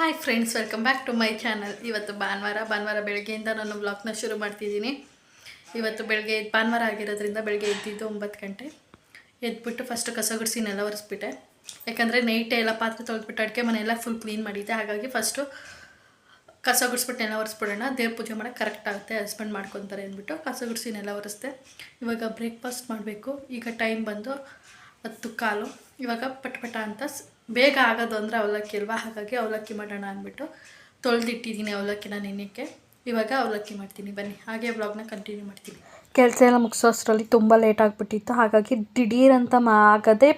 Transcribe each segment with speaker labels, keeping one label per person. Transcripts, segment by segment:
Speaker 1: Hi friends welcome back to my channel ಇವತ್ತು ಭಾನುವಾರ ಭಾನುವಾರ ಬೆಳಗ್ಗೆಯಿಂದ ನಾನು ವ್ಲಾಗ್ನ ಶುರು ಮಾಡ್ತಿದ್ದೀನಿ. ಇವತ್ತು ಬೆಳಗ್ಗೆ ಭಾನುವಾರ ಆಗಿರೋದ್ರಿಂದ ಬೆಳಗ್ಗೆ ಎದ್ದಿದ್ದು ಒಂಬತ್ತು ಗಂಟೆ. ಎದ್ಬಿಟ್ಟು ಫಸ್ಟು ಕಸ ಗುಡಿಸಿ ನೆಲ ಒರೆಸ್ಬಿಟ್ಟೆ. ಯಾಕಂದರೆ ನೈಟೇ ಎಲ್ಲ ಪಾತ್ರೆ ತೊಳೆದ್ಬಿಟ್ಟು ಅಡುಗೆ ಮನೆಯೆಲ್ಲ ಫುಲ್ ಕ್ಲೀನ್ ಮಾಡಿದ್ದೆ. ಹಾಗಾಗಿ ಫಸ್ಟು ಕಸ ಗುಡಿಸ್ಬಿಟ್ಟು ನೆಲ ಒರೆಸ್ಬಿಡೋಣ. ದೇವ್ರ ಪೂಜೆ ಮಾಡೋಕ್ಕೆ ಕರೆಕ್ಟ್ ಆಗುತ್ತೆ ಹಸ್ಬೆಂಡ್ ಮಾಡ್ಕೊತಾರೆ ಅಂದ್ಬಿಟ್ಟು ಕಸ ಗುಡಿಸಿ ನೆಲ ಒರೆಸ್ದೆ. ಇವಾಗ ಬ್ರೇಕ್ಫಾಸ್ಟ್ ಮಾಡಬೇಕು. ಈಗ ಟೈಮ್ ಬಂದು ಹತ್ತು ಕಾಲು. ಇವಾಗ ಪಟ್ ಪಟ ಅಂತ ಬೇಗ ಆಗೋದು ಅಂದರೆ ಅವಲಕ್ಕಿ ಅಲ್ವಾ? ಹಾಗಾಗಿ ಅವಲಕ್ಕಿ ಮಾಡೋಣ ಅಂದ್ಬಿಟ್ಟು ತೊಳೆದಿಟ್ಟಿದ್ದೀನಿ ಅವಲಕ್ಕಿನ ನೆನೆಕ್ಕೆ ಇವಾಗ ಅವಲಕ್ಕಿ ಮಾಡ್ತೀನಿ. ಬನ್ನಿ, ಹಾಗೆ ಬ್ಲಾಗ್ನ ಕಂಟಿನ್ಯೂ ಮಾಡ್ತೀನಿ.
Speaker 2: ಕೆಲಸ ಎಲ್ಲ ಮುಗಿಸೋ ಅಷ್ಟರಲ್ಲಿ ತುಂಬ ಲೇಟ್ ಆಗಿಬಿಟ್ಟಿತ್ತು. ಹಾಗಾಗಿ ದಿಢೀರ್ ಅಂತ ಮಾ ಆಗದೆ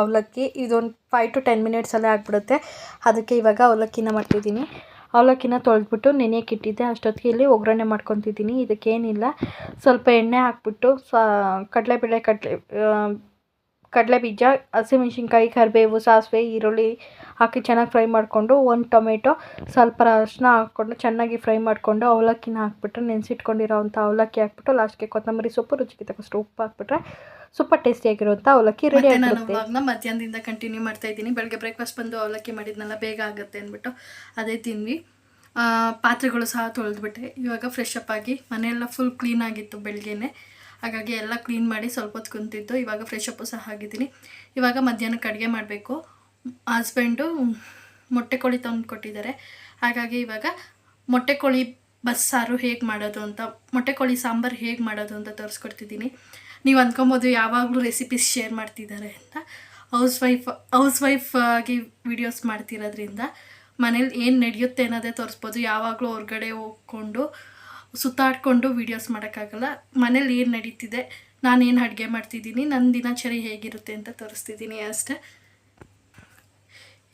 Speaker 2: ಅವಲಕ್ಕಿ ಇದೊಂದು ಫೈವ್ ಟು ಟೆನ್ ಮಿನಿಟ್ಸಲ್ಲೇ ಆಗಿಬಿಡುತ್ತೆ. ಅದಕ್ಕೆ ಇವಾಗ ಅವಲಕ್ಕಿನ ಮಾಡ್ತಿದ್ದೀನಿ. ಅವಲಕ್ಕಿನ ತೊಳೆದ್ಬಿಟ್ಟು ನೆನೆಯಕ್ಕೆ ಇಟ್ಟಿದ್ದೆ. ಅಷ್ಟೊತ್ತಿಗೆ ಇಲ್ಲಿ ಒಗ್ಗರಣೆ ಮಾಡ್ಕೊತಿದ್ದೀನಿ. ಇದಕ್ಕೇನಿಲ್ಲ. ಸ್ವಲ್ಪ ಎಣ್ಣೆ ಹಾಕ್ಬಿಟ್ಟು ಸ ಕಡಲೆಬೇಳೆ ಕಡಲೆ ಕಡಲೆ ಬೀಜ ಹಸಿಮೆಣ್ಸಿನ್ಕಾಯಿ ಕರಿಬೇವು ಸಾಸಿವೆ ಈರುಳ್ಳಿ ಹಾಕಿ ಚೆನ್ನಾಗಿ ಫ್ರೈ ಮಾಡಿಕೊಂಡು ಒಂದು ಟೊಮೆಟೊ ಸ್ವಲ್ಪ ಅರಿಶಿನ ಹಾಕ್ಕೊಂಡು ಚೆನ್ನಾಗಿ ಫ್ರೈ ಮಾಡಿಕೊಂಡು ಅವಲಕ್ಕಿನ ಹಾಕ್ಬಿಟ್ರೆ ನೆನೆಸಿಟ್ಕೊಂಡಿರೋವಂಥ ಅವಲಕ್ಕಿ ಹಾಕ್ಬಿಟ್ಟು ಲಾಸ್ಟ್ಗೆ ಕೊತ್ತಂಬರಿ ಸೊಪ್ಪು ರುಚಿಗೆ ತಕ್ಕಷ್ಟು ಉಪ್ಪು ಹಾಕ್ಬಿಟ್ರೆ ಸೂಪರ್ ಟೇಸ್ಟಿಯಾಗಿರುವಂಥ ಅವಲಕ್ಕಿ ರೆಡಿ
Speaker 1: ನಾನು
Speaker 2: ಆಗಿರುತ್ತೆ
Speaker 1: ಮಧ್ಯಾಹ್ನದಿಂದ ಕಂಟಿನ್ಯೂ ಮಾಡ್ತಾ ಇದ್ದೀನಿ. ಬೆಳಗ್ಗೆ ಬ್ರೇಕ್ಫಾಸ್ಟ್ ಬಂದು ಅವಲಕ್ಕಿ ಮಾಡಿದ್ನಲ್ಲ ಬೇಗ ಆಗುತ್ತೆ ಅಂದ್ಬಿಟ್ಟು ಅದೇ ತಿಂದ್ವಿ. ಪಾತ್ರೆಗಳು ಸಹ ತೊಳೆದ್ಬಿಟ್ಟೆ. ಇವಾಗ ಫ್ರೆಶ್ ಅಪ್ ಆಗಿ ಮನೆಯೆಲ್ಲ ಫುಲ್ ಕ್ಲೀನ್ ಆಗಿತ್ತು ಬೆಳಗ್ಗೆನೆ. ಹಾಗಾಗಿ ಎಲ್ಲ ಕ್ಲೀನ್ ಮಾಡಿ ಸ್ವಲ್ಪ ಹೊತ್ತು ಕುಂತಿದ್ದು. ಇವಾಗ ಫ್ರೆಶ್ ಅಪ್ಪು ಸಹ ಆಗಿದ್ದೀನಿ. ಇವಾಗ ಮಧ್ಯಾಹ್ನಕ್ಕೆ ಅಡುಗೆ ಮಾಡಬೇಕು. ಹಸ್ಬೆಂಡು ಮೊಟ್ಟೆ ಕೋಳಿ ತಂದು ಕೊಟ್ಟಿದ್ದಾರೆ. ಹಾಗಾಗಿ ಇವಾಗ ಮೊಟ್ಟೆ ಕೋಳಿ ಬಸ್ಸಾರು ಹೇಗೆ ಮಾಡೋದು ಅಂತ, ಮೊಟ್ಟೆ ಕೋಳಿ ಸಾಂಬಾರು ಹೇಗೆ ಮಾಡೋದು ಅಂತ ತೋರಿಸ್ಕೊಡ್ತಿದ್ದೀನಿ. ನೀವು ಅಂದ್ಕೊಬೋದು ಯಾವಾಗಲೂ ರೆಸಿಪೀಸ್ ಶೇರ್ ಮಾಡ್ತಿದ್ದಾರೆ ಅಂತ. ಹೌಸ್ ವೈಫ್ ಹೌಸ್ ವೈಫ್ ಆಗಿ ವಿಡಿಯೋಸ್ ಮಾಡ್ತಿರೋದ್ರಿಂದ ಮನೇಲಿ ಏನು ನಡೆಯುತ್ತೆ ಅನ್ನೋದೇ ತೋರಿಸ್ಬೋದು. ಯಾವಾಗಲೂ ಹೊರಗಡೆ ಹೋಗ್ಕೊಂಡು ಸುತ್ತಾಡಿಕೊಂಡು ವೀಡಿಯೋಸ್ ಮಾಡೋಕ್ಕಾಗಲ್ಲ. ಮನೇಲಿ ಏನು ನಡೀತಿದೆ? ನಾನೇನು ಅಡುಗೆ ಮಾಡ್ತಿದ್ದೀನಿ? ನನ್ನ ದಿನಚರಿ ಹೇಗಿರುತ್ತೆ ಅಂತ ತೋರಿಸ್ತಿದ್ದೀನಿ ಅಷ್ಟೇ.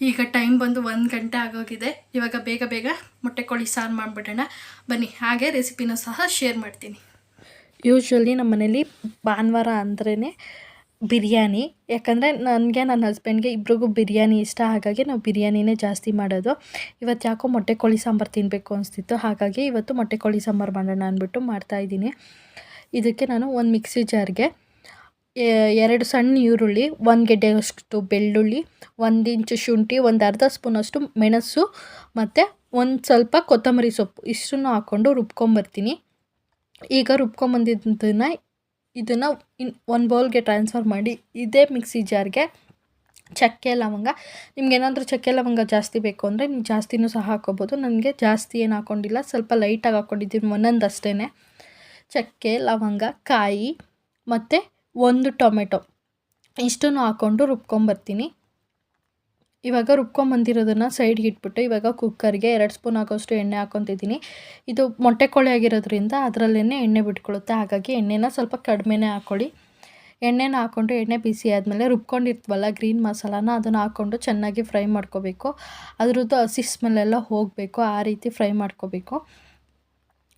Speaker 1: ಈಗ ಟೈಮ್ ಬಂದು ಒಂದು ಗಂಟೆ ಆಗೋಗಿದೆ. ಇವಾಗ ಬೇಗ ಬೇಗ ಮೊಟ್ಟೆ ಕೋಳಿ ಸಾರು ಮಾಡಿಬಿಡೋಣ. ಬನ್ನಿ, ಹಾಗೆ ರೆಸಿಪಿನೂ ಸಹ ಶೇರ್ ಮಾಡ್ತೀನಿ.
Speaker 2: ಯೂಶ್ವಲಿ ನಮ್ಮ ಮನೇಲಿ ಭಾನುವಾರ ಅಂದ್ರೇ ಬಿರಿಯಾನಿ. ಯಾಕಂದರೆ ನನಗೆ ನನ್ನ ಹಸ್ಬೆಂಡ್ಗೆ ಇಬ್ರಿಗೂ ಬಿರಿಯಾನಿ ಇಷ್ಟ, ಹಾಗಾಗಿ ನಾವು ಬಿರಿಯಾನಿನೇ ಜಾಸ್ತಿ ಮಾಡೋದು. ಇವತ್ತು ಯಾಕೋ ಮೊಟ್ಟೆ ಕೋಳಿ ಸಾಂಬಾರು ತಿನ್ನಬೇಕು ಅನಿಸ್ತಿತ್ತು, ಹಾಗಾಗಿ ಇವತ್ತು ಮೊಟ್ಟೆ ಕೋಳಿ ಸಾಂಬಾರು ಮಾಡೋಣ ಅಂದ್ಬಿಟ್ಟು ಮಾಡ್ತಾಯಿದ್ದೀನಿ ಇದಕ್ಕೆ ನಾನು ಒಂದು ಮಿಕ್ಸಿ ಜಾರ್ಗೆ ಎರಡು ಸಣ್ಣ ಈರುಳ್ಳಿ, ಒಂದು ಗೆಡ್ಡೆಯಷ್ಟು ಬೆಳ್ಳುಳ್ಳಿ, ಒಂದು ಇಂಚು ಶುಂಠಿ, ಒಂದು ಅರ್ಧ ಸ್ಪೂನಷ್ಟು ಮೆಣಸು, ಮತ್ತು ಒಂದು ಸ್ವಲ್ಪ ಕೊತ್ತಂಬರಿ ಸೊಪ್ಪು. ಇಷ್ಟನ್ನು ಹಾಕ್ಕೊಂಡು ರುಬ್ಕೊಂಬರ್ತೀನಿ. ಈಗ ರುಬ್ಕೊಂಬಂದಿದ್ದನ್ನು ಇದನ್ನು ಇನ್ ಒಂದು ಬೌಲ್ಗೆ ಟ್ರಾನ್ಸ್ಫರ್ ಮಾಡಿ ಇದೇ ಮಿಕ್ಸಿ ಜಾರ್ಗೆ ಚಕ್ಕೆ, ಲವಂಗ. ನಿಮ್ಗೇನಾದರೂ ಚಕ್ಕೆ, ಲವಂಗ ಜಾಸ್ತಿ ಬೇಕು ಅಂದರೆ ನೀವು ಜಾಸ್ತಿನೂ ಸಹ ಹಾಕೋಬೋದು. ನನಗೆ ಜಾಸ್ತಿ ಏನು ಹಾಕ್ಕೊಂಡಿಲ್ಲ ಸ್ವಲ್ಪ ಲೈಟಾಗಿ ಹಾಕ್ಕೊಂಡಿದ್ದೀನಿ ಒಂದೊಂದು ಅಷ್ಟೇ ಚಕ್ಕೆ, ಲವಂಗ, ಕಾಯಿ ಮತ್ತು ಒಂದು ಟೊಮೆಟೊ. ಇಷ್ಟನ್ನು ಹಾಕ್ಕೊಂಡು ರುಬ್ಕೊಂಬರ್ತೀನಿ ಇವಾಗ ರುಬ್ಕೊಂಬಂದಿರೋದನ್ನು ಸೈಡ್ಗೆ ಇಟ್ಬಿಟ್ಟು ಇವಾಗ ಕುಕ್ಕರ್ಗೆ ಎರಡು ಸ್ಪೂನ್ ಆಗೋಷ್ಟು ಎಣ್ಣೆ ಹಾಕ್ಕೊತಿದ್ದೀನಿ. ಇದು ಮೊಟ್ಟೆ ಕೋಳಿ ಆಗಿರೋದ್ರಿಂದ ಅದರಲ್ಲೇ ಎಣ್ಣೆ ಬಿಟ್ಕೊಳ್ಳುತ್ತೆ. ಹಾಗಾಗಿ ಎಣ್ಣೆನ ಸ್ವಲ್ಪ ಕಡಿಮೆನೇ ಹಾಕ್ಕೊಳ್ಳಿ. ಎಣ್ಣೆನ ಹಾಕ್ಕೊಂಡು ಎಣ್ಣೆ ಬಿಸಿ ಆದಮೇಲೆ ರುಬ್ಕೊಂಡಿರ್ತೀವಲ್ಲ ಗ್ರೀನ್ ಮಸಾಲಾನ ಅದನ್ನು ಹಾಕ್ಕೊಂಡು ಚೆನ್ನಾಗಿ ಫ್ರೈ ಮಾಡ್ಕೋಬೇಕು. ಅದರದ್ದು ಹಸಿ ಸ್ಮೆಲ್ಲೆಲ್ಲ ಹೋಗಬೇಕು, ಆ ರೀತಿ ಫ್ರೈ ಮಾಡ್ಕೋಬೇಕು.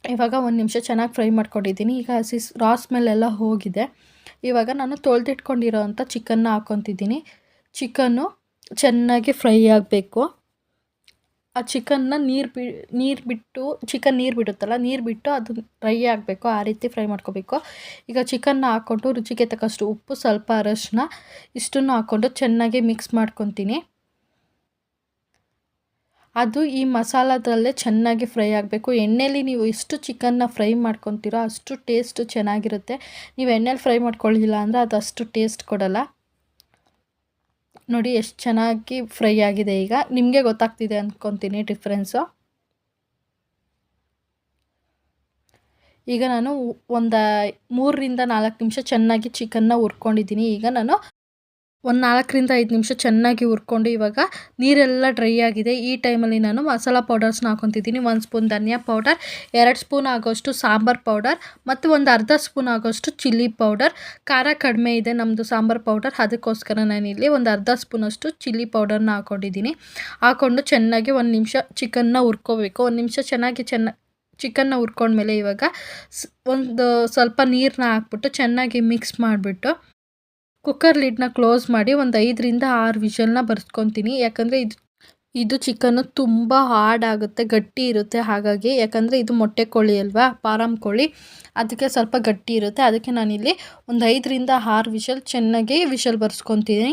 Speaker 2: ಇವಾಗ ಒಂದು ನಿಮಿಷ ಚೆನ್ನಾಗಿ ಫ್ರೈ ಮಾಡ್ಕೊಂಡಿದ್ದೀನಿ. ಈಗ ಹಸಿ ರಾ ಸ್ಮೆಲ್ಲೆಲ್ಲ ಹೋಗಿದೆ. ಇವಾಗ ನಾನು ತೊಳೆದಿಟ್ಕೊಂಡಿರೋ ಅಂಥ ಚಿಕನ್ನ ಹಾಕ್ಕೊತಿದ್ದೀನಿ. ಚಿಕನ್ನು ಚೆನ್ನಾಗಿ ಫ್ರೈ ಆಗಬೇಕು. ಆ ಚಿಕನ್ನ ನೀರು ಬಿ, ನೀರು ಬಿಟ್ಟು, ಚಿಕನ್ ನೀರು ಬಿಡುತ್ತಲ್ಲ, ನೀರು ಬಿಟ್ಟು ಅದು ಫ್ರೈ ಆಗಬೇಕು. ಆ ರೀತಿ ಫ್ರೈ ಮಾಡ್ಕೋಬೇಕು. ಈಗ ಚಿಕನ್ನ ಹಾಕ್ಕೊಂಡು ರುಚಿಗೆ ತಕ್ಕಷ್ಟು ಉಪ್ಪು, ಸ್ವಲ್ಪ ಅರಶಿನ, ಇಷ್ಟನ್ನು ಹಾಕ್ಕೊಂಡು ಚೆನ್ನಾಗಿ ಮಿಕ್ಸ್ ಮಾಡ್ಕೊತೀನಿ. ಅದು ಈ ಮಸಾಲದಲ್ಲೇ ಚೆನ್ನಾಗಿ ಫ್ರೈ ಆಗಬೇಕು. ಎಣ್ಣೆಯಲ್ಲಿ ನೀವು ಎಷ್ಟು ಚಿಕನ್ನ ಫ್ರೈ ಮಾಡ್ಕೊತೀರೋ ಅಷ್ಟು ಟೇಸ್ಟು ಚೆನ್ನಾಗಿರುತ್ತೆ. ನೀವು ಎಣ್ಣೆಲಿ ಫ್ರೈ ಮಾಡ್ಕೊಳ್ಳಿಲ್ಲ ಅಂದರೆ ಅದು ಅಷ್ಟು ಟೇಸ್ಟ್ ಕೊಡಲ್ಲ. ನೋಡಿ, ಎಷ್ಟು ಚೆನ್ನಾಗಿ ಫ್ರೈ ಆಗಿದೆ ಈಗ. ನಿಮಗೆ ಗೊತ್ತಾಗ್ತಿದೆ ಅಂದ್ಕೊತೀನಿ ಡಿಫ್ರೆನ್ಸು. ಈಗ ನಾನು ಒಂದು ಮೂರರಿಂದ ನಾಲ್ಕು ನಿಮಿಷ ಚೆನ್ನಾಗಿ ಚಿಕನ್ನ ಹುರ್ಕೊಂಡಿದ್ದೀನಿ. ಈಗ ನಾನು ಒಂದು ನಾಲ್ಕರಿಂದ ಐದು ನಿಮಿಷ ಚೆನ್ನಾಗಿ ಹುರ್ಕೊಂಡು ಇವಾಗ ನೀರೆಲ್ಲ ಡ್ರೈ ಆಗಿದೆ. ಈ ಟೈಮಲ್ಲಿ ನಾನು ಮಸಾಲ ಪೌಡರ್ಸ್ನ ಹಾಕೊತಿದ್ದೀನಿ. ಒಂದು ಸ್ಪೂನ್ ಧನಿಯಾ ಪೌಡರ್, ಎರಡು ಸ್ಪೂನ್ ಆಗೋಷ್ಟು ಸಾಂಬಾರ್ ಪೌಡರ್ ಮತ್ತು ಒಂದು ಅರ್ಧ ಸ್ಪೂನ್ ಆಗೋಷ್ಟು ಚಿಲ್ಲಿ ಪೌಡರ್. ಖಾರ ಕಡಿಮೆ ಇದೆ ನಮ್ಮದು ಸಾಂಬಾರ್ ಪೌಡರ್. ಅದಕ್ಕೋಸ್ಕರ ನಾನಿಲ್ಲಿ ಒಂದು ಅರ್ಧ ಸ್ಪೂನಷ್ಟು ಚಿಲ್ಲಿ ಪೌಡರ್ನ ಹಾಕೊಂಡಿದ್ದೀನಿ. ಹಾಕ್ಕೊಂಡು ಚೆನ್ನಾಗಿ ಒಂದು ನಿಮಿಷ ಚಿಕನ್ನ ಹುರ್ಕೋಬೇಕು. ಒಂದು ನಿಮಿಷ ಚೆನ್ನಾಗಿ ಚೆನ್ನ ಚಿಕನ್ನ ಹುರ್ಕೊಂಡ್ಮೇಲೆ ಇವಾಗ ಒಂದು ಸ್ವಲ್ಪ ನೀರನ್ನ ಹಾಕ್ಬಿಟ್ಟು ಚೆನ್ನಾಗಿ ಮಿಕ್ಸ್ ಮಾಡಿಬಿಟ್ಟು ಕುಕ್ಕರ್ ಲಿಡ್ನ ಕ್ಲೋಸ್ ಮಾಡಿ ಒಂದು ಐದರಿಂದ ಆರು ವಿಷಲ್ನ ಬರ್ಸ್ಕೊತೀನಿ. ಯಾಕಂದರೆ ಇದು ಇದು ಚಿಕನ್ನು ತುಂಬ ಹಾರ್ಡ್ ಆಗುತ್ತೆ, ಗಟ್ಟಿ ಇರುತ್ತೆ ಹಾಗಾಗಿ. ಯಾಕಂದರೆ ಇದು ಮೊಟ್ಟೆ ಕೋಳಿ ಅಲ್ವಾ ಪಾರಮ್ ಕೋಳಿ. ಅದಕ್ಕೆ ಸ್ವಲ್ಪ ಗಟ್ಟಿ ಇರುತ್ತೆ. ಅದಕ್ಕೆ ನಾನಿಲ್ಲಿ ಒಂದು ಐದರಿಂದ ಆರು ವಿಷಲ್ ಚೆನ್ನಾಗಿ ವಿಷಲ್ ಬರ್ಸ್ಕೊತೀನಿ.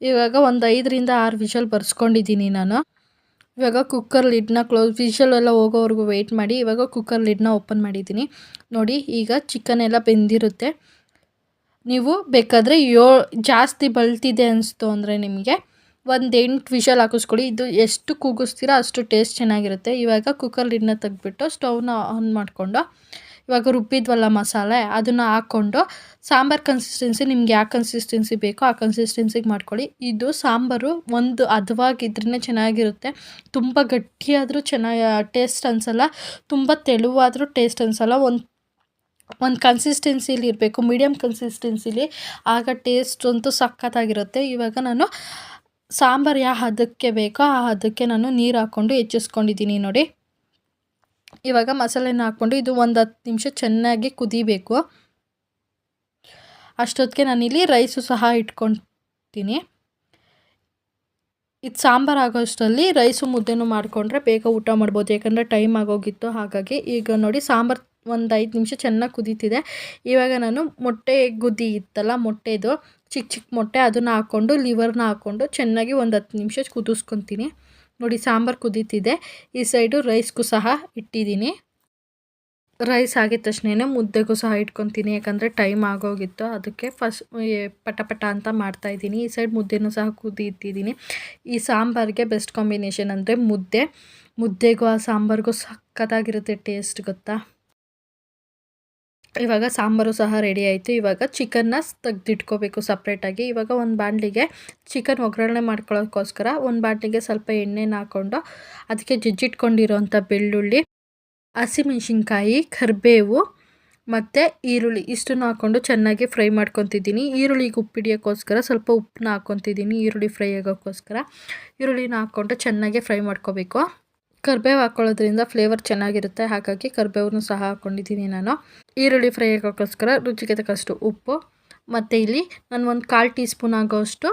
Speaker 2: ಇವಾಗ ಒಂದು ಐದರಿಂದ ಆರು ವಿಷಲ್ ಬರ್ಸ್ಕೊಂಡಿದ್ದೀನಿ ನಾನು. ಇವಾಗ ಕುಕ್ಕರ್ ಲಿಡ್ನ ಕ್ಲೋಸ್, ವಿಷಲ್ ಎಲ್ಲ ಹೋಗೋವರೆಗೂ ವೆಯ್ಟ್ ಮಾಡಿ ಇವಾಗ ಕುಕ್ಕರ್ ಲಿಡ್ನ ಓಪನ್ ಮಾಡಿದ್ದೀನಿ. ನೋಡಿ, ಈಗ ಚಿಕನ್ ಎಲ್ಲ ಬೆಂದಿರುತ್ತೆ. ನೀವು ಬೇಕಾದರೆ ಯೋ, ಜಾಸ್ತಿ ಬಲ್ತಿದೆ ಅನಿಸ್ತು ಅಂದರೆ ನಿಮಗೆ ಒಂದು ಎಂಟು ವಿಷಲ್ ಹಾಕಿಸ್ಕೊಳ್ಳಿ ಇದು ಎಷ್ಟು ಕೂಗಿಸ್ತೀರೋ ಅಷ್ಟು ಟೇಸ್ಟ್ ಚೆನ್ನಾಗಿರುತ್ತೆ. ಇವಾಗ ಕುಕ್ಕರ್ ತೆಗೆದ್ಬಿಟ್ಟು ಸ್ಟವ್ನ ಆನ್ ಮಾಡಿಕೊಂಡು ಇವಾಗ ರುಬ್ಬಿದ್ವಲ್ಲ ಮಸಾಲೆ, ಅದನ್ನು ಹಾಕ್ಕೊಂಡು ಸಾಂಬಾರು ಕನ್ಸಿಸ್ಟೆನ್ಸಿ ನಿಮ್ಗೆ ಯಾವ ಕನ್ಸಿಸ್ಟೆನ್ಸಿ ಬೇಕೋ ಆ ಕನ್ಸಿಸ್ಟೆನ್ಸಿಗೆ ಮಾಡ್ಕೊಳ್ಳಿ. ಇದು ಸಾಂಬಾರು ಒಂದು ಹದವಾಗಿದ್ರೇ ಚೆನ್ನಾಗಿರುತ್ತೆ. ತುಂಬ ಗಟ್ಟಿಯಾದರೂ ಚೆನ್ನಾಗಿ ಟೇಸ್ಟ್ ಅನಿಸಲ್ಲ. ತುಂಬ ತೆಳುವಾದರೂ ಟೇಸ್ಟ್ ಅನಿಸಲ್ಲ. ಒಂದು ಒಂದು ಕನ್ಸಿಸ್ಟೆನ್ಸಿಲಿ ಇರಬೇಕು ಮೀಡಿಯಮ್ ಕನ್ಸಿಸ್ಟೆನ್ಸಿಲಿ ಆಗ ಟೇಸ್ಟ್ ಅಂತೂ ಸಖತ್ತಾಗಿರುತ್ತೆ. ಇವಾಗ ನಾನು ಸಾಂಬಾರು ಯಾವ ಹದಕ್ಕೆ ಬೇಕೋ ಆ ಹದಕ್ಕೆ ನಾನು ನೀರು ಹಾಕ್ಕೊಂಡು ಹೆಚ್ಚಿಸ್ಕೊಂಡಿದ್ದೀನಿ ನೋಡಿ. ಇವಾಗ ಮಸಾಲೆನ ಹಾಕ್ಕೊಂಡು ಇದು ಒಂದು ಹತ್ತು ನಿಮಿಷ ಚೆನ್ನಾಗಿ ಕುದಿಬೇಕು. ಅಷ್ಟೊತ್ತಿಗೆ ನಾನಿಲ್ಲಿ ರೈಸು ಸಹ ಇಟ್ಕೊತೀನಿ. ಇದು ಸಾಂಬಾರು ಆಗೋಷ್ಟರಲ್ಲಿ ರೈಸು ಮುದ್ದೆನೂ ಮಾಡಿಕೊಂಡ್ರೆ ಬೇಗ ಊಟ ಮಾಡ್ಬೋದು, ಯಾಕಂದರೆ ಟೈಮ್ ಆಗೋಗಿತ್ತು ಹಾಗಾಗಿ. ಈಗ ನೋಡಿ ಸಾಂಬಾರು ಒಂದು ಐದು ನಿಮಿಷ ಚೆನ್ನಾಗಿ ಕುದೀತಿದೆ. ಇವಾಗ ನಾನು ಮೊಟ್ಟೆ ಗುದ್ದಿ ಇತ್ತಲ್ಲ, ಮೊಟ್ಟೆದು ಚಿಕ್ಕ ಚಿಕ್ಕ ಮೊಟ್ಟೆ ಅದನ್ನು ಹಾಕ್ಕೊಂಡು ಲಿವರ್ನ ಹಾಕ್ಕೊಂಡು ಚೆನ್ನಾಗಿ ಒಂದು ಹತ್ತು ನಿಮಿಷ ಕುದಿಸ್ಕೊತೀನಿ. ನೋಡಿ ಸಾಂಬಾರು ಕುದೀತಿದೆ. ಈ ಸೈಡು ರೈಸ್ಗೂ ಸಹ ಇಟ್ಟಿದ್ದೀನಿ. ರೈಸ್ ಆಗಿದ ತಕ್ಷಣ ಮುದ್ದೆಗೂ ಸಹ ಇಟ್ಕೊತೀನಿ. ಯಾಕಂದರೆ ಟೈಮ್ ಆಗೋಗಿತ್ತು. ಅದಕ್ಕೆ ಫಸ್ಟ್ ಪಟ ಪಟ ಅಂತ ಮಾಡ್ತಾಯಿದ್ದೀನಿ ಈ ಸೈಡ್ ಮುದ್ದೆನೂ ಸಹ ಕುದಿ ಇಟ್ಟಿದ್ದೀನಿ ಈ ಸಾಂಬಾರಿಗೆ ಬೆಸ್ಟ್ ಕಾಂಬಿನೇಷನ್ ಅಂದರೆ ಮುದ್ದೆ. ಮುದ್ದೆಗೂ ಆ ಸಾಂಬಾರಿಗೂ ಸಖತ್ತಾಗಿರುತ್ತೆ ಟೇಸ್ಟ್, ಗೊತ್ತಾ? ಇವಾಗ ಸಾಂಬಾರು ಸಹ ರೆಡಿ ಆಯಿತು. ಇವಾಗ ಚಿಕನ್ನ ತೆಗೆದಿಟ್ಕೋಬೇಕು ಸಪ್ರೇಟಾಗಿ ಇವಾಗ ಒಂದು ಬಾಣಲಿಗೆ ಚಿಕನ್ ಒಗ್ಗರಣೆ ಮಾಡ್ಕೊಳ್ಳೋಕ್ಕೋಸ್ಕರ ಒಂದು ಬಾಣಲಿಗೆ ಸ್ವಲ್ಪ ಎಣ್ಣೆನ ಹಾಕ್ಕೊಂಡು ಅದಕ್ಕೆ ಜಜ್ಜಿಟ್ಕೊಂಡಿರೋಂಥ ಬೆಳ್ಳುಳ್ಳಿ, ಹಸಿಮೆಣ್ಸಿನ್ಕಾಯಿ, ಕರಿಬೇವು ಮತ್ತು ಈರುಳ್ಳಿ ಇಷ್ಟನ್ನು ಹಾಕ್ಕೊಂಡು ಚೆನ್ನಾಗಿ ಫ್ರೈ ಮಾಡ್ಕೊತಿದ್ದೀನಿ. ಈರುಳ್ಳಿಗೆ ಉಪ್ಪು ಹಿಡಿಯೋಕ್ಕೋಸ್ಕರ ಸ್ವಲ್ಪ ಉಪ್ಪನ್ನ ಹಾಕ್ಕೊತಿದ್ದೀನಿ ಈರುಳ್ಳಿ ಫ್ರೈ ಆಗೋಕ್ಕೋಸ್ಕರ. ಈರುಳ್ಳಿನ ಹಾಕ್ಕೊಂಡು ಚೆನ್ನಾಗಿ ಫ್ರೈ ಮಾಡ್ಕೋಬೇಕು. ಕರಿಬೇವು ಹಾಕ್ಕೊಳ್ಳೋದ್ರಿಂದ ಫ್ಲೇವರ್ ಚೆನ್ನಾಗಿರುತ್ತೆ. ಹಾಗಾಗಿ ಕರ್ಬೇವನ್ನು ಸಹ ಹಾಕ್ಕೊಂಡಿದ್ದೀನಿ ನಾನು. ಈರುಳ್ಳಿ ಫ್ರೈ ಆಗೋಕ್ಕೋಸ್ಕರ ರುಚಿಗೆ ತಕ್ಕಷ್ಟು ಉಪ್ಪು, ಮತ್ತು ಇಲ್ಲಿ ನಾನು ಒಂದು ಕಾಲು ಟೀ ಸ್ಪೂನ್ ಆಗೋಷ್ಟು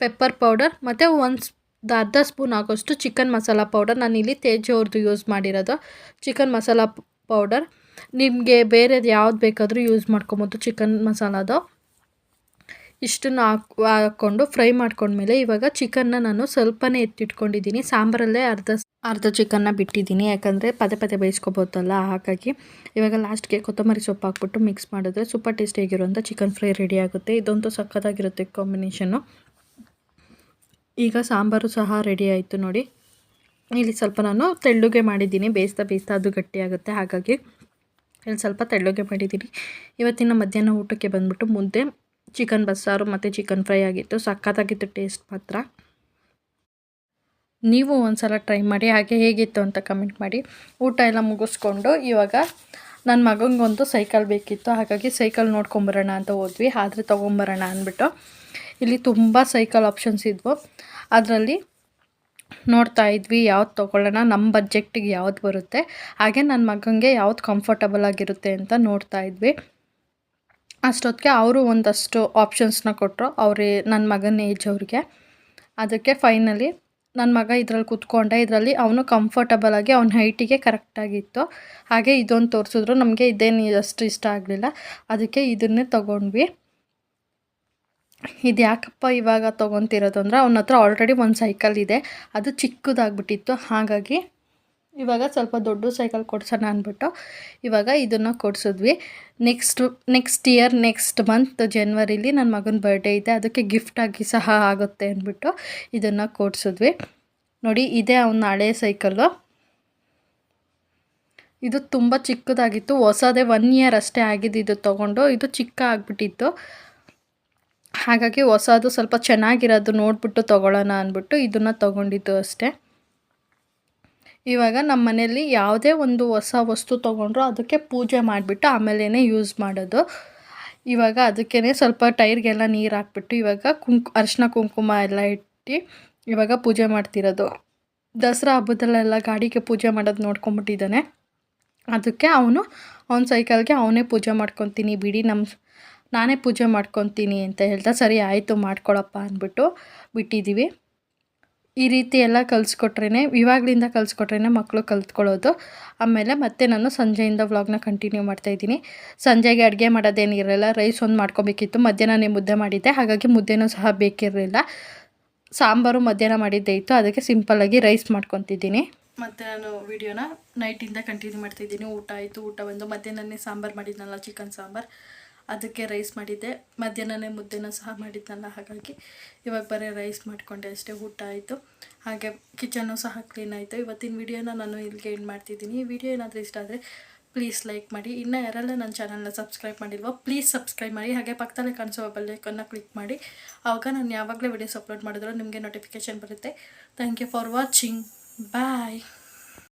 Speaker 2: ಪೆಪ್ಪರ್ ಪೌಡರ್ ಮತ್ತು ಒಂದು ಅರ್ಧ ಸ್ಪೂನ್ ಆಗೋಷ್ಟು ಚಿಕನ್ ಮಸಾಲ ಪೌಡರ್ ನಾನು ಇಲ್ಲಿ ತೇಜವ್ರದ್ದು ಯೂಸ್ ಮಾಡಿರೋದು. ಚಿಕನ್ ಮಸಾಲ ಪೌಡರ್ ನಿಮಗೆ ಬೇರೆದು ಯಾವ್ದು ಬೇಕಾದರೂ ಯೂಸ್ ಮಾಡ್ಕೊಬೋದು ಚಿಕನ್ ಮಸಾಲದು ಇಷ್ಟನ್ನು ಹಾಕ್ ಹಾಕ್ಕೊಂಡು ಫ್ರೈ ಮಾಡ್ಕೊಂಡ್ಮೇಲೆ ಇವಾಗ ಚಿಕನ್ನ ನಾನು ಸ್ವಲ್ಪನೇ ಎತ್ತಿಟ್ಕೊಂಡಿದ್ದೀನಿ. ಸಾಂಬಾರಲ್ಲೇ ಅರ್ಧ ಅರ್ಧ ಚಿಕನ್ನ ಬಿಟ್ಟಿದ್ದೀನಿ. ಯಾಕಂದರೆ ಪದೇ ಪದೇ ಬೇಯಿಸ್ಕೊಬೋದಲ್ಲ, ಹಾಗಾಗಿ ಇವಾಗ ಲಾಸ್ಟ್ಗೆ ಕೊತ್ತಂಬರಿ ಸೊಪ್ಪು ಹಾಕ್ಬಿಟ್ಟು ಮಿಕ್ಸ್ ಮಾಡಿದ್ರೆ ಸೂಪರ್ ಟೇಸ್ಟಿಯಾಗಿರುವಂಥ ಚಿಕನ್ ಫ್ರೈ ರೆಡಿ ಆಗುತ್ತೆ. ಇದಂತೂ ಸಕ್ಕತ್ತಾಗಿರುತ್ತೆ ಕಾಂಬಿನೇಷನ್ನು ಈಗ ಸಾಂಬಾರು ಸಹ ರೆಡಿ ಆಯಿತು ನೋಡಿ. ಇಲ್ಲಿ ಸ್ವಲ್ಪ ನಾನು ತೆಳ್ಳುಗೆ ಮಾಡಿದ್ದೀನಿ. ಬೇಯಿಸ್ತಾ ಬೇಯಿಸ್ತಾ ಅದು ಗಟ್ಟಿಯಾಗುತ್ತೆ ಹಾಗಾಗಿ ಇಲ್ಲಿ ಸ್ವಲ್ಪ ತೆಳ್ಳುಗೆ ಮಾಡಿದ್ದೀನಿ. ಇವತ್ತಿನ ಮಧ್ಯಾಹ್ನ ಊಟಕ್ಕೆ ಬಂದುಬಿಟ್ಟು ಮುದ್ದೆ ಚಿಕನ್ ಬಸ್ಸಾರು ಮತ್ತು ಚಿಕನ್ ಫ್ರೈ ಆಗಿತ್ತು. ಸಕ್ಕತ್ತಾಗಿತ್ತು ಟೇಸ್ಟ್ ಮಾತ್ರ. ನೀವು ಒಂದು ಸಲ ಟ್ರೈ ಮಾಡಿ, ಹಾಗೆ ಹೇಗಿತ್ತು ಅಂತ ಕಮೆಂಟ್ ಮಾಡಿ. ಊಟ ಎಲ್ಲ ಮುಗಿಸ್ಕೊಂಡು ಇವಾಗ ನನ್ನ ಮಗನಿಗೊಂದು ಸೈಕಲ್ ಬೇಕಿತ್ತು, ಹಾಗಾಗಿ ಸೈಕಲ್ ನೋಡ್ಕೊಂಬರೋಣ ಅಂತ ಹೋದ್ವಿ. ಆದರೆ ತೊಗೊಂಬರೋಣ ಅಂದ್ಬಿಟ್ಟು ಇಲ್ಲಿ ತುಂಬ ಸೈಕಲ್ ಆಪ್ಷನ್ಸ್ ಇದ್ವು. ಅದರಲ್ಲಿ ನೋಡ್ತಾ ಇದ್ವಿ ಯಾವ್ದು ತೊಗೊಳ್ಳೋಣ ನಮ್ಮ ಬಜೆಟ್ಟಿಗೆ ಯಾವ್ದು ಬರುತ್ತೆ, ಹಾಗೆ ನನ್ನ ಮಗನಿಗೆ ಯಾವ್ದು ಕಂಫರ್ಟಬಲ್ ಆಗಿರುತ್ತೆ ಅಂತ ನೋಡ್ತಾ ಇದ್ವಿ. ಅಷ್ಟೊತ್ತಿಗೆ ಅವರು ಒಂದಷ್ಟು ಆಪ್ಷನ್ಸ್ನ ಕೊಟ್ಟರು ಅವ್ರೇ ನನ್ನ ಮಗನ ಏಜ್ ಅವ್ರಿಗೆ. ಅದಕ್ಕೆ ಫೈನಲಿ ನನ್ನ ಮಗ ಇದರಲ್ಲಿ ಕೂತ್ಕೊಂಡೆ, ಇದರಲ್ಲಿ ಅವನು ಕಂಫರ್ಟಬಲ್ ಆಗಿ ಅವನ ಹೈಟಿಗೆ ಕರೆಕ್ಟಾಗಿತ್ತು ಹಾಗೆ ಇದೊಂದು ತೋರಿಸಿದ್ರು, ನಮಗೆ ಇದೇನು ಅಷ್ಟು ಇಷ್ಟ ಆಗಲಿಲ್ಲ. ಅದಕ್ಕೆ ಇದನ್ನೇ ತೊಗೊಂಡ್ವಿ. ಇದು ಯಾಕಪ್ಪ ಇವಾಗ ತೊಗೊತಿರೋದು ಅಂದರೆ ಅವನ ಹತ್ರ ಆಲ್ರೆಡಿ ಒಂದು ಸೈಕಲ್ ಇದೆ. ಅದು ಚಿಕ್ಕದಾಗ್ಬಿಟ್ಟಿತ್ತು. ಹಾಗಾಗಿ ಇವಾಗ ಸ್ವಲ್ಪ ದೊಡ್ಡ ಸೈಕಲ್ ಕೊಡ್ಸೋಣ ಅಂದ್ಬಿಟ್ಟು ಇವಾಗ ಇದನ್ನು ಕೊಡಿಸಿದ್ವಿ. Next next year next month ಜನ್ವರಿಲಿ ನನ್ನ ಮಗನ ಬರ್ಡೇ ಇದೆ. ಅದಕ್ಕೆ ಗಿಫ್ಟಾಗಿ ಸಹ ಆಗುತ್ತೆ ಅಂದ್ಬಿಟ್ಟು ಇದನ್ನು ಕೊಡಿಸಿದ್ವಿ. ನೋಡಿ, ಇದೇ ಅವನ ಹಳೆಯ ಸೈಕಲ್ಲು. ಇದು ತುಂಬ ಚಿಕ್ಕದಾಗಿತ್ತು. ಹೊಸದೇ ಒನ್ ಇಯರ್ ಅಷ್ಟೇ ಆಗಿದ್ದು ಇದು ತೊಗೊಂಡು. ಇದು ಚಿಕ್ಕ ಆಗಿಬಿಟ್ಟಿತ್ತು. ಹಾಗಾಗಿ ಹೊಸದು ಸ್ವಲ್ಪ ಚೆನ್ನಾಗಿರೋದು ನೋಡಿಬಿಟ್ಟು ತೊಗೊಳ್ಳೋಣ ಅಂದ್ಬಿಟ್ಟು ಇದನ್ನು ತೊಗೊಂಡಿದ್ದು ಅಷ್ಟೇ. ಇವಾಗ ನಮ್ಮ ಮನೆಯಲ್ಲಿ ಯಾವುದೇ ಒಂದು ಹೊಸ ವಸ್ತು ತೊಗೊಂಡ್ರು ಅದಕ್ಕೆ ಪೂಜೆ ಮಾಡಿಬಿಟ್ಟು ಆಮೇಲೇ ಯೂಸ್ ಮಾಡೋದು. ಇವಾಗ ಅದಕ್ಕೇ ಸ್ವಲ್ಪ ಟೈರ್ಗೆಲ್ಲ ನೀರು ಹಾಕ್ಬಿಟ್ಟು ಇವಾಗ ಕುಂಕು, ಅರಿಶಿನ ಕುಂಕುಮ ಎಲ್ಲ ಇಟ್ಟು ಇವಾಗ ಪೂಜೆ ಮಾಡ್ತಿರೋದು. ದಸರಾ ಹಬ್ಬದಲ್ಲೆಲ್ಲ ಗಾಡಿಗೆ ಪೂಜೆ ಮಾಡೋದು ನೋಡ್ಕೊಂಬಿಟ್ಟಿದ್ದಾನೆ. ಅದಕ್ಕೆ ಅವನು, ಅವನ ಸೈಕಲ್ಗೆ ಅವನೇ ಪೂಜೆ ಮಾಡ್ಕೊತೀನಿ ಬಿಡಿ ನಮ್ಮ ನಾನೇ ಪೂಜೆ ಮಾಡ್ಕೊತೀನಿ ಅಂತ ಹೇಳ್ತಾ, ಸರಿ ಆಯಿತು, ಮಾಡ್ಕೊಳಪ್ಪ ಅಂದ್ಬಿಟ್ಟು ಬಿಟ್ಟಿದ್ದೀವಿ ಈ ರೀತಿ ಎಲ್ಲ ಕಲಿಸ್ಕೊಟ್ರೇ ಇವಾಗಲಿಂದ ಕಲಿಸ್ಕೊಟ್ರೇ ಮಕ್ಕಳು ಕಲ್ತ್ಕೊಳ್ಳೋದು. ಆಮೇಲೆ ಮತ್ತೆ ನಾನು ಸಂಜೆಯಿಂದ ವ್ಲಾಗ್ನ ಕಂಟಿನ್ಯೂ ಮಾಡ್ತಾಯಿದ್ದೀನಿ ಸಂಜೆಗೆ ಅಡುಗೆ ಮಾಡೋದೇನಿರಲಿಲ್ಲ, ರೈಸ್ ಒಂದು ಮಾಡ್ಕೊಬೇಕಿತ್ತು. ಮಧ್ಯಾಹ್ನ ಮುದ್ದೆ ಮಾಡಿದ್ದೆ, ಹಾಗಾಗಿ ಮುದ್ದೆನೂ ಸಹ ಬೇಕಿರಲಿಲ್ಲ.
Speaker 3: ಸಾಂಬಾರು ಮಧ್ಯಾಹ್ನ ಮಾಡಿದ್ದೆ ಇತ್ತು, ಅದಕ್ಕೆ ಸಿಂಪಲ್ಲಾಗಿ ರೈಸ್ ಮಾಡ್ಕೊತಿದ್ದೀನಿ.
Speaker 2: ಮತ್ತು ನಾನು ವಿಡಿಯೋನ ನೈಟಿಂದ ಕಂಟಿನ್ಯೂ ಮಾಡ್ತಿದ್ದೀನಿ. ಊಟ ಆಯಿತು, ಊಟ ಬಂದು ಮಧ್ಯಾಹ್ನನೇ ಸಾಂಬಾರು ಮಾಡಿದ್ನಲ್ಲ ಚಿಕನ್ ಸಾಂಬಾರು. ಅದಕ್ಕೆ ರೈಸ್ ಮಾಡಿದ್ದೆ. ಮಧ್ಯಾಹ್ನನೇ ಮುದ್ದೆನ ಸಹ ಮಾಡಿದ್ನಲ್ಲ, ಹಾಗಾಗಿ ಇವಾಗ ಬರೀ ರೈಸ್ ಮಾಡಿಕೊಂಡೆ ಅಷ್ಟೇ, ಊಟ ಆಯಿತು. ಹಾಗೆ ಕಿಚನ್ನು ಸಹ ಕ್ಲೀನ್ ಆಯಿತು. ಇವತ್ತಿನ ವಿಡಿಯೋನ ನಾನು ಇಲ್ಲಿಗೆ ಎಂಡ್ ಮಾಡ್ತಿದ್ದೀನಿ. ವಿಡಿಯೋ ಏನಾದರೂ ಇಷ್ಟ ಆದರೆ ಪ್ಲೀಸ್ ಲೈಕ್ ಮಾಡಿ. ಇನ್ನೂ ಯಾರೆಲ್ಲ ನನ್ನ ಚಾನಲ್ನ ಸಬ್ಸ್ಕ್ರೈಬ್ ಮಾಡಿಲ್ವೋ ಪ್ಲೀಸ್ ಸಬ್ಸ್ಕ್ರೈಬ್ ಮಾಡಿ. ಹಾಗೆ ಪಕ್ಕದಲ್ಲೇ ಕಾಣಿಸೋ ಬೆಲ್ಲೈಕನ್ನ ಕ್ಲಿಕ್ ಮಾಡಿ. ಆವಾಗ ನಾನು ಯಾವಾಗಲೇ ವಿಡಿಯೋಸ್ ಅಪ್ಲೋಡ್ ಮಾಡಿದ್ರು ನಿಮಗೆ ನೋಟಿಫಿಕೇಷನ್ ಬರುತ್ತೆ. Thank you for watching bye